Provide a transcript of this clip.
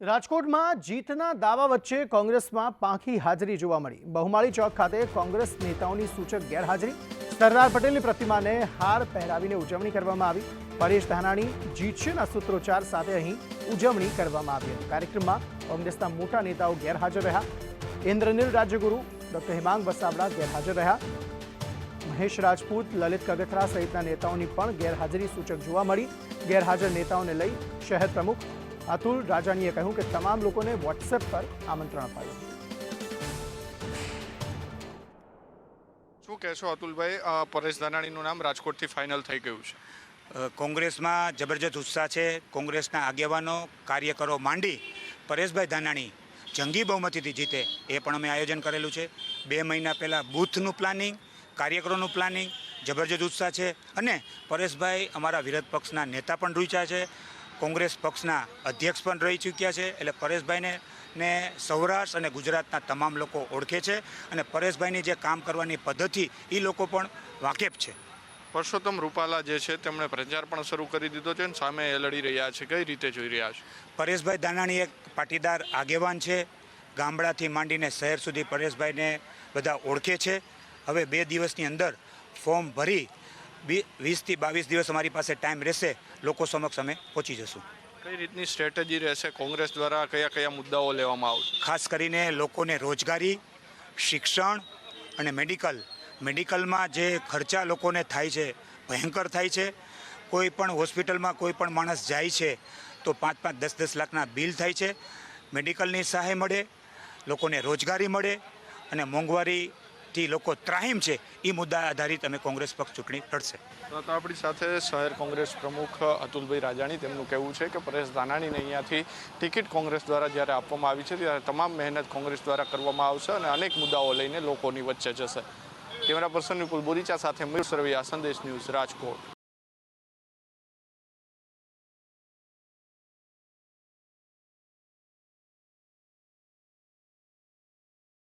રાજકોટમાં જીતના દાવા વચ્ચે કોંગ્રેસમાં પાંખી હાજરી જોવા મળી. બહુમાળી ચોક ખાતે કોંગ્રેસ નેતાઓની સૂચક ગેરહાજરી. સરદાર પટેલની પ્રતિમાને હાર પહેરાવીને ઉજવણી કરવામાં આવી. પરેશ ધાનાણી જીતશેના સૂત્રોચ્ચાર સાથે અહીં ઉજવણી કરવામાં આવી હતી. કાર્યક્રમમાં કોંગ્રેસના મોટા નેતાઓ ગેરહાજર રહ્યા. ઇન્દ્રનીલ રાજ્યગુરુ, ડોક્ટર હિમાંગ વસાવડા ગેરહાજર રહ્યા. મહેશ રાજપૂત, લલિત કગથરા સહિતના નેતાઓની પણ ગેરહાજરી સૂચક જોવા મળી. ગેરહાજર નેતાઓને લઈ શહેર પ્રમુખ અતુલ રાજાણીએ કહ્યું કે તમામ લોકોને વોટ્સએપ પર આમંત્રણ અપાયું. શું કહેશો અતુલભાઈ? પરેશ ધાનાણીનું નામ રાજકોટથી ફાઇનલ થઈ ગયું છે. કોંગ્રેસમાં જબરજસ્ત ઉત્સાહ છે. કોંગ્રેસના આગેવાનો કાર્યકરો માંડી પરેશભાઈ ધાનાણી જંગી બહુમતીથી જીતે. એ પણ અમે આયોજન કરેલું છે. બે મહિના પહેલાં બૂથનું પ્લાનિંગ કાર્યકરોનું પ્લાનિંગ જબરજસ્ત ઉત્સાહ છે. અને પરેશભાઈ અમારા વિરોધ પક્ષના નેતા પણ રૂચ્યા છે. કોંગ્રેસ પક્ષના અધ્યક્ષ પણ રહી ચૂક્યા છે. એટલે પરેશભાઈને ને સૌરાષ્ટ્ર અને ગુજરાતના તમામ લોકો ઓળખે છે અને પરેશભાઈની જે કામ કરવાની પદ્ધતિ એ લોકો પણ વાકેફ છે. પરસોત્તમ રૂપાલા જે છે તેમણે પ્રચાર પણ શરૂ કરી દીધો છે અને સામે એ લડી રહ્યા છે. કઈ રીતે જોઈ રહ્યા છે? પરેશભાઈ દાનાણી એક પાટીદાર આગેવાન છે. ગામડાથી માંડીને શહેર સુધી પરેશભાઈને બધા ઓળખે છે. હવે બે દિવસની અંદર ફોર્મ ભરી વીસથી બાવીસ દિવસ અમારી પાસે ટાઈમ રહેશે લોકો સમક્ષ અમે પહોંચી જશું. કઈ રીતની સ્ટ્રેટેજી રહેશે? કોંગ્રેસ દ્વારા કયા કયા મુદ્દાઓ લેવામાં આવશે? ખાસ કરીને લોકોને રોજગારી શિક્ષણ અને મેડિકલ. મેડિકલમાં જે ખર્ચા લોકોને થાય છે ભયંકર થાય છે. કોઈ પણ હોસ્પિટલમાં કોઈ પણ માણસ જાય છે તો પાંચ પાંચ દસ દસ લાખના બિલ થાય છે. મેડિકલની સહાય મળે લોકોને રોજગારી મળે અને મોંઘવારીથી લોકો ત્રાહીમ છે, એ મુદ્દા આધારિત અમે કોંગ્રેસ પક્ષ ચૂંટણી લડશે. તો આપણી સાથે શહેર કોંગ્રેસ પ્રમુખ અતુલભાઈ રાજાણી, તેમનું કહેવું છે કે પરેશ ધાનાણીને અહીંયાથી ટિકિટ કોંગ્રેસ દ્વારા જ્યારે આપવામાં આવી છે, ત્યારે તમામ મહેનત કોંગ્રેસ દ્વારા કરવામાં આવશે અને અનેક મુદ્દાઓ લઈને લોકોની વચ્ચે જશે. કેમેરા પર્સન વિપુલ બોરીચા સાથે મયુર સરવૈયા, સંદેશ ન્યૂઝ રાજકોટ.